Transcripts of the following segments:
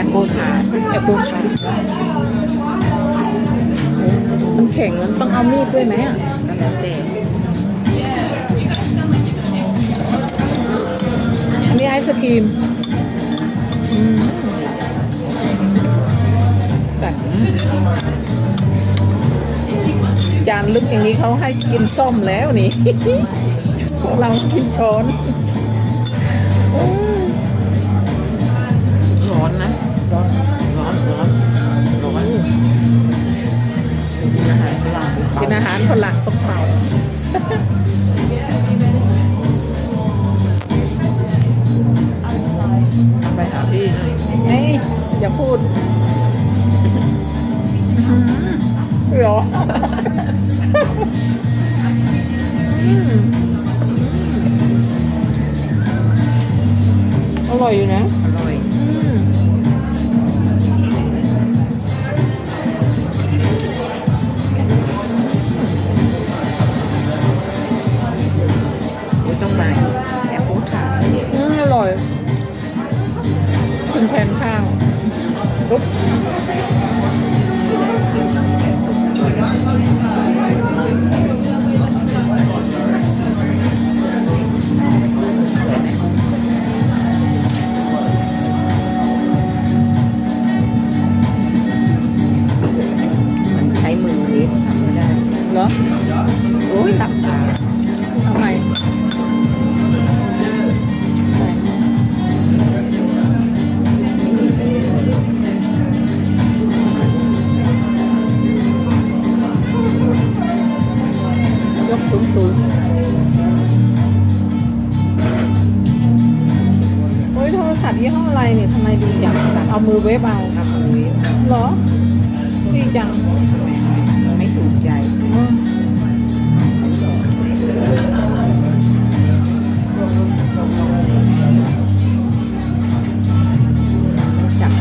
อปเปิลทาร์แอปเปิลทาร์มันแข็งมันต้องเอามีดด้วยไหมอะแล้วแต่อันนี้ไอศครีมแบบจานลึกอย่างนี้เขาให้กินส้มแล้วนี่พวกเรากินช้อนร้อนนะ กินอาหารฝรั่งต้องเป่า ปุ๊บ อ้ยโทรศัพท์ยี่ห้ออะไรเนี่ยทำไมดีจังเอามือเวฟเอาทำมือเหรอ ดีจังไม่ถูกใจอืมจับ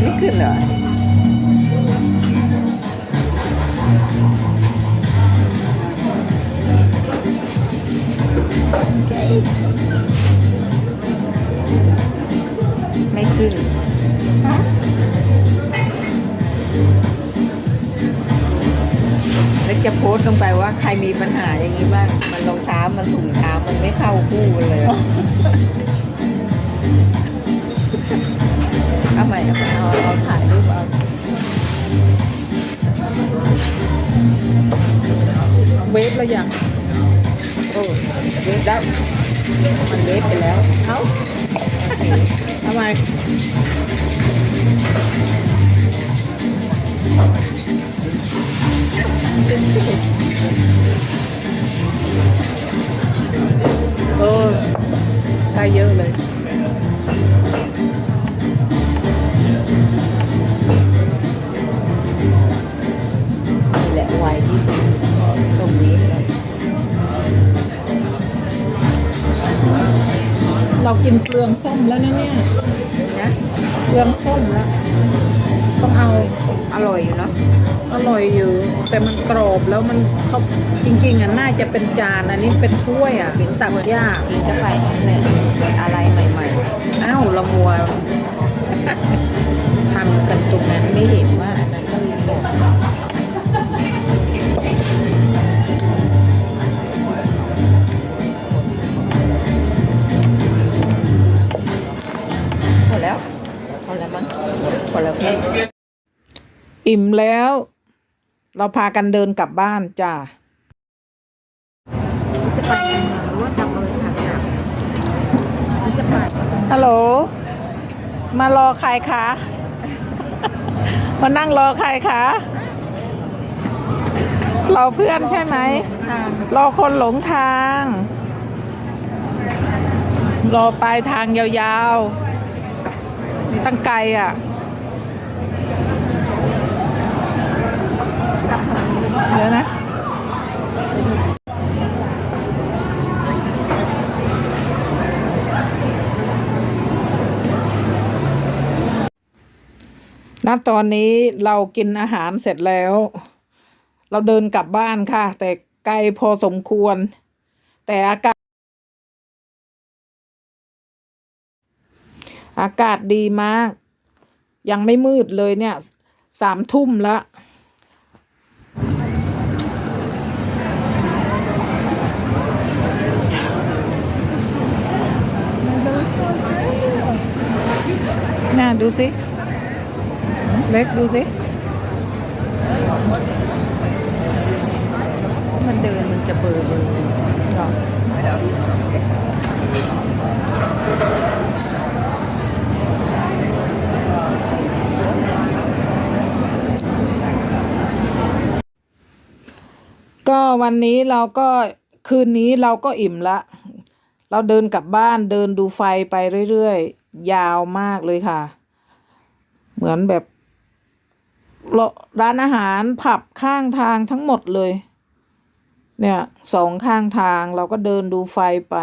ไม่ขึ้นเหรอ ไม่ขึ้น แล้วจะโพสต์ลงไปว่าใครมีปัญหาอย่างนี้บ้าง มันรองเท้ามันถุงเท้ามันไม่เข้าคู่กันเลย เอาใหม่เอาใหม่เอาเอาถ่ายรูปเอาเวฟแล้วยังโอ้เวฟแล้วมันเวฟไปแล้ว เอ้า ทำไมเออไเรากินเปลืองส้มแล้วนะเนี่ยนะเปลืองส้มแล้ว ต้องเอาอร่อยอยู่เนาะอร่อยอยู่ แต่มันกรอบแล้วมันเขาจริง ๆอะน่าจะเป็นจานอันนี้เป็นถ้วยอะตักยากกินจะไปนั่นแหละอะไรใหม่ๆอ้าวละมัว แล้วพอแล้วมั้งพอแล้วแค่อิ่มแล้ว เราพากันเดินกลับบ้านจ้าฮัลโหล มารอใครคะมานั่งรอใครคะรอเพื่อนใช่ไหม รอคนหลงทาง รอปลายทางยาวๆ ตั้งไกลอะเดี๋ยวนะณตอนนี้เรากินอาหารเสร็จแล้ว เราเดินกลับบ้านค่ะ แต่ไกลพอสมควร แต่อาก อากาศดีมาก ยังไม่มืดเลยเนี่ยสามทุ่มแล้วน่าดูสิ เล็กดูสิมันเดินมันจะเบลอเบลอ ก็วันนี้เราก็คืนนี้เราก็อิ่มละ เราเดินกลับบ้านเดินดูไฟไปเรื่อยๆ ยาวมากเลยค่ะ เหมือนแบบ ร้านอาหารผับข้างทางทั้งหมดเลย เนี่ยสองข้างทางเราก็เดินดูไฟไป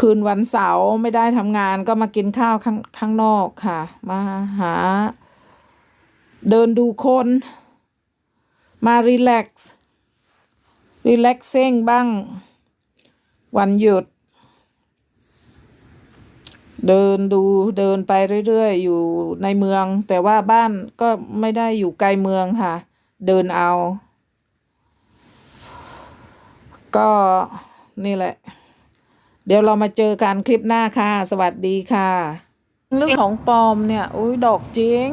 คืนวันเสาร์ไม่ได้ทำงานก็มากินข้าวข้างข้างนอกค่ะ มาหา เดินดูคน มารีแลกซ์รีแลกซิ่งบ้าง วันหยุด เดินดูเดินไปเรื่อยๆ อยู่ในเมือง แต่ว่าบ้านก็ไม่ได้อยู่ไกลเมืองค่ะ เดินเอา ก็นี่แหละ เดี๋ยวเรามาเจอกันคลิปหน้าค่ะ สวัสดีค่ะ เรื่องของปลอมเนี่ย อุ้ยดอกจริง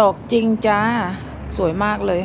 ดอกจริงจ้า สวยมากเลย